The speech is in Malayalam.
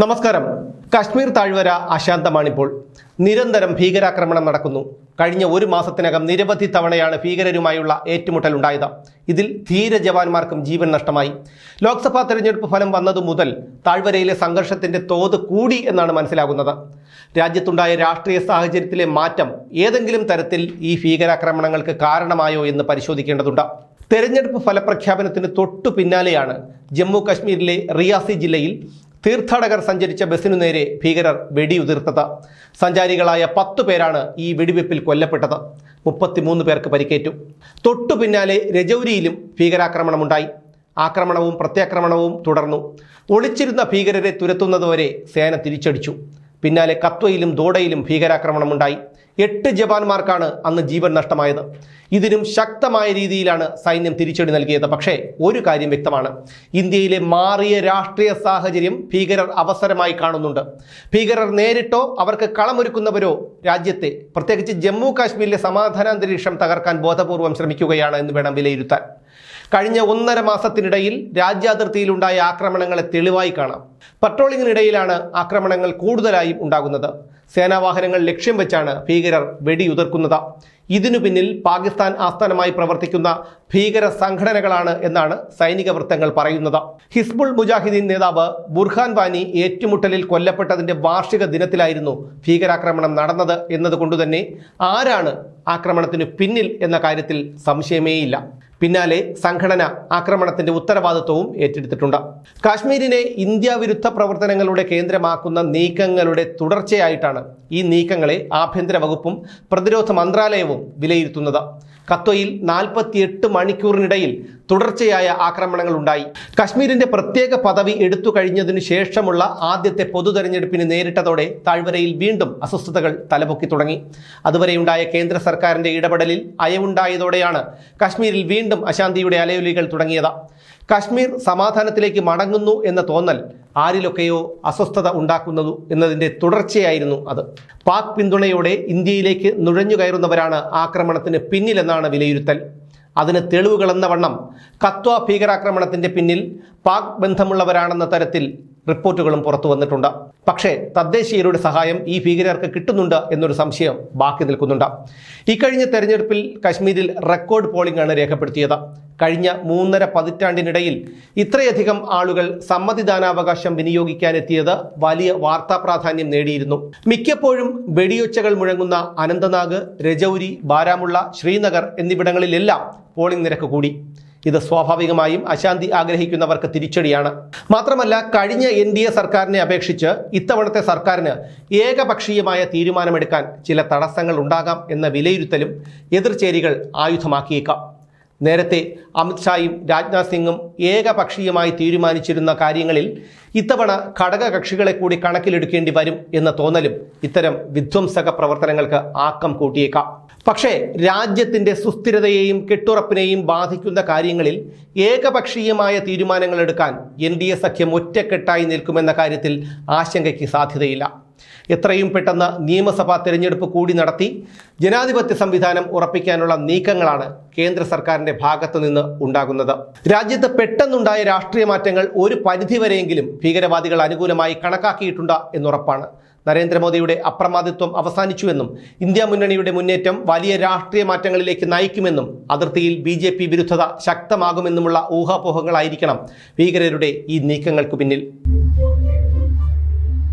നമസ്കാരം. കശ്മീർ താഴ്വര അശാന്തമാണിപ്പോൾ. നിരന്തരം ഭീകരാക്രമണം നടക്കുന്നു. കഴിഞ്ഞ ഒരു മാസത്തിനകം നിരവധി തവണയാണ് ഭീകരരുമായുള്ള ഏറ്റുമുട്ടൽ ഉണ്ടായത്. ഇതിൽ ധീര ജവാന്മാർക്കും ജീവൻ നഷ്ടമായി. ലോക്സഭാ തെരഞ്ഞെടുപ്പ് ഫലം വന്നതു മുതൽ താഴ്വരയിലെ സംഘർഷത്തിന്റെ തോത് കൂടി എന്നാണ് മനസ്സിലാകുന്നത്. രാജ്യത്തുണ്ടായ രാഷ്ട്രീയ സാഹചര്യത്തിലെ മാറ്റം ഏതെങ്കിലും തരത്തിൽ ഈ ഭീകരാക്രമണങ്ങൾക്ക് കാരണമായോ എന്ന് പരിശോധിക്കേണ്ടതുണ്ട്. തെരഞ്ഞെടുപ്പ് ഫലപ്രഖ്യാപനത്തിന് തൊട്ടു പിന്നാലെയാണ് ജമ്മു കശ്മീരിലെ റിയാസി ജില്ലയിൽ തീർത്ഥാടകർ സഞ്ചരിച്ച ബസ്സിനു നേരെ ഭീകരർ വെടിയുതിർത്തത്. സഞ്ചാരികളായ പത്തു പേരാണ് ഈ വെടിവെപ്പിൽ കൊല്ലപ്പെട്ടത്. മുപ്പത്തിമൂന്ന് പേർക്ക് പരിക്കേറ്റു. തൊട്ടു പിന്നാലെ രജൌരിയിലും ഭീകരാക്രമണമുണ്ടായി. ആക്രമണവും പ്രത്യാക്രമണവും തുടർന്നു. ഒളിച്ചിരുന്ന ഭീകരരെ തുരത്തുന്നതുവരെ സേന തിരിച്ചടിച്ചു. പിന്നാലെ കത്വയിലും ദോഡയിലും ഭീകരാക്രമണമുണ്ടായി. എട്ട് ജവാന്മാർക്കാണ് അന്ന് ജീവൻ നഷ്ടമായത്. ഇതിനും ശക്തമായ രീതിയിലാണ് സൈന്യം തിരിച്ചടി നൽകിയത്. പക്ഷേ ഒരു കാര്യം വ്യക്തമാണ്. ഇന്ത്യയിലെ മാറിയ രാഷ്ട്രീയ സാഹചര്യം ഭീകരർ അവസരമായി കാണുന്നുണ്ട്. ഭീകരർ നേരിട്ടോ അവർക്ക് കളമൊരുക്കുന്നവരോ രാജ്യത്തെ പ്രത്യേകിച്ച് ജമ്മു കാശ്മീരിലെ സമാധാനാന്തരീക്ഷം തകർക്കാൻ ബോധപൂർവം ശ്രമിക്കുകയാണ് എന്ന് വേണം വിലയിരുത്താൻ. കഴിഞ്ഞ ഒന്നര മാസത്തിനിടയിൽ രാജ്യാതിർത്തിയിലുണ്ടായ ആക്രമണങ്ങളെ തെളിവായി കാണാം. പട്രോളിങ്ങിനിടയിലാണ് ആക്രമണങ്ങൾ കൂടുതലായും ഉണ്ടാകുന്നത്. സേനാവാഹനങ്ങൾ ലക്ഷ്യം വെച്ചാണ് ഭീകരർ വെടിയുതിർക്കുന്നത്. ഇതിനു പിന്നിൽ പാകിസ്ഥാൻ ആസ്ഥാനമായി പ്രവർത്തിക്കുന്ന ഭീകര സംഘടനകളാണ് എന്നാണ് സൈനിക വൃത്തങ്ങൾ പറയുന്നത്. ഹിസ്ബുൾ മുജാഹിദീൻ നേതാവ് ബുർഹാൻ വാനി ഏറ്റുമുട്ടലിൽ കൊല്ലപ്പെട്ടതിന്റെ വാർഷിക ദിനത്തിലായിരുന്നു ഭീകരാക്രമണം നടന്നത് എന്നതുകൊണ്ടുതന്നെ ആരാണ് ആക്രമണത്തിന് പിന്നിൽ എന്ന കാര്യത്തിൽ സംശയമേയില്ല. പിന്നാലെ സംഘടന ആക്രമണത്തിന്റെ ഉത്തരവാദിത്വവും ഏറ്റെടുത്തിട്ടുണ്ട്. കാശ്മീരിനെ ഇന്ത്യ വിരുദ്ധ പ്രവർത്തനങ്ങളുടെ കേന്ദ്രമാക്കുന്ന നീക്കങ്ങളുടെ തുടർച്ചയായിട്ടാണ് ഈ നീക്കങ്ങളെ ആഭ്യന്തര വകുപ്പും പ്രതിരോധ മന്ത്രാലയവും വിലയിരുത്തുന്നത്. കത്വയിൽ നാൽപ്പത്തിയെട്ട് മണിക്കൂറിനിടയിൽ തുടർച്ചയായ ആക്രമണങ്ങൾ ഉണ്ടായി. കശ്മീരിന്റെ പ്രത്യേക പദവി എടുത്തു കഴിഞ്ഞതിനു ശേഷമുള്ള ആദ്യത്തെ പൊതു തെരഞ്ഞെടുപ്പിന് നേരിട്ടതോടെ താഴ്വരയിൽ വീണ്ടും അസ്വസ്ഥതകൾ തലപൊക്കി തുടങ്ങി. അതുവരെയുണ്ടായ കേന്ദ്ര സർക്കാരിന്റെ ഇടപെടലിൽ അയവുണ്ടായതോടെയാണ് കശ്മീരിൽ വീണ്ടും അശാന്തിയുടെ അലയൊലികൾ തുടങ്ങിയത്. കശ്മീർ സമാധാനത്തിലേക്ക് മടങ്ങുന്നു എന്ന തോന്നൽ ആരിലൊക്കെയോ അസ്വസ്ഥത ഉണ്ടാക്കുന്നതു എന്നതിന്റെ തുടർച്ചയായിരുന്നു അത്. പാക് പിന്തുണയോടെ ഇന്ത്യയിലേക്ക് നുഴഞ്ഞു കയറുന്നവരാണ് ആക്രമണത്തിന് പിന്നിലെന്നാണ് വിലയിരുത്തൽ. അതിന് തെളിവുകളെന്ന വണ്ണം കത്വ ഭീകരാക്രമണത്തിന്റെ പിന്നിൽ പാക് ബന്ധമുള്ളവരാണെന്ന തരത്തിൽ റിപ്പോർട്ടുകളും പുറത്തു വന്നിട്ടുണ്ട്. പക്ഷേ തദ്ദേശീയരുടെ സഹായം ഈ ഭീകരർക്ക് കിട്ടുന്നുണ്ട് എന്നൊരു സംശയം ബാക്കി നിൽക്കുന്നുണ്ട്. ഇക്കഴിഞ്ഞ തെരഞ്ഞെടുപ്പിൽ കശ്മീരിൽ റെക്കോർഡ് പോളിംഗ് ആണ് രേഖപ്പെടുത്തിയത്. കഴിഞ്ഞ മൂന്നര പതിറ്റാണ്ടിനിടയിൽ ഇത്രയധികം ആളുകൾ സമ്മതിദാനാവകാശം വിനിയോഗിക്കാനെത്തിയത് വലിയ വാർത്താ പ്രാധാന്യം നേടിയിരുന്നു. മിക്കപ്പോഴും വെടിയൊച്ചകൾ മുഴങ്ങുന്ന അനന്തനാഗ് രജൌരി ബാരാമുള്ള ശ്രീനഗർ എന്നിവിടങ്ങളിലെല്ലാം പോളിംഗ് നിരക്ക് കൂടി. ഇത് സ്വാഭാവികമായും അശാന്തി ആഗ്രഹിക്കുന്നവർക്ക് തിരിച്ചടിയാണ്. മാത്രമല്ല കഴിഞ്ഞ എൻ ഡി എ സർക്കാരിനെ അപേക്ഷിച്ച് ഇത്തവണത്തെ സർക്കാരിന് ഏകപക്ഷീയമായ തീരുമാനമെടുക്കാൻ ചില തടസ്സങ്ങൾ ഉണ്ടാകാം എന്ന വിലയിരുത്തലും എതിർചേരികൾ ആയുധമാക്കിയേക്കാം. നേരത്തെ അമിത്ഷായും രാജ്നാഥ് സിംഗും ഏകപക്ഷീയമായി തീരുമാനിച്ചിരുന്ന കാര്യങ്ങളിൽ ഇത്തവണ ഘടകകക്ഷികളെ കൂടി കണക്കിലെടുക്കേണ്ടി വരും എന്ന തോന്നലും ഇത്തരം വിധ്വംസക പ്രവർത്തനങ്ങൾക്ക് ആക്കം കൂട്ടിയേക്കാം. പക്ഷേ രാജ്യത്തിന്റെ സുസ്ഥിരതയെയും കെട്ടുറപ്പിനെയും ബാധിക്കുന്ന കാര്യങ്ങളിൽ ഏകപക്ഷീയമായ തീരുമാനങ്ങൾ എടുക്കാൻ എൻ ഡി എ സഖ്യം ഒറ്റക്കെട്ടായി നിൽക്കുമെന്ന കാര്യത്തിൽ ആശങ്കയ്ക്ക് സാധ്യതയില്ല. എത്രയും പെട്ടെന്ന് നിയമസഭാ തെരഞ്ഞെടുപ്പ് കൂടി നടത്തി ജനാധിപത്യ സംവിധാനം ഉറപ്പിക്കാനുള്ള നീക്കങ്ങളാണ് കേന്ദ്ര സർക്കാരിന്റെ ഭാഗത്തു നിന്ന് ഉണ്ടാകുന്നത്. രാജ്യത്ത് പെട്ടെന്നുണ്ടായ രാഷ്ട്രീയ മാറ്റങ്ങൾ ഒരു പരിധിവരെയെങ്കിലും ഭീകരവാദികൾ അനുകൂലമായി കണക്കാക്കിയിട്ടുണ്ട് എന്നുറപ്പാണ്. നരേന്ദ്രമോദിയുടെ അപ്രമാദിത്വം അവസാനിച്ചുവെന്നും ഇന്ത്യ മുന്നണിയുടെ മുന്നേറ്റം വലിയ രാഷ്ട്രീയ മാറ്റങ്ങളിലേക്ക് നയിക്കുമെന്നും അതിർത്തിയിൽ ബി ജെ പി വിരുദ്ധത ശക്തമാകുമെന്നുമുള്ള ഊഹാപോഹങ്ങളായിരിക്കണം ഭീകരരുടെ ഈ നീക്കങ്ങൾക്ക് പിന്നിൽ.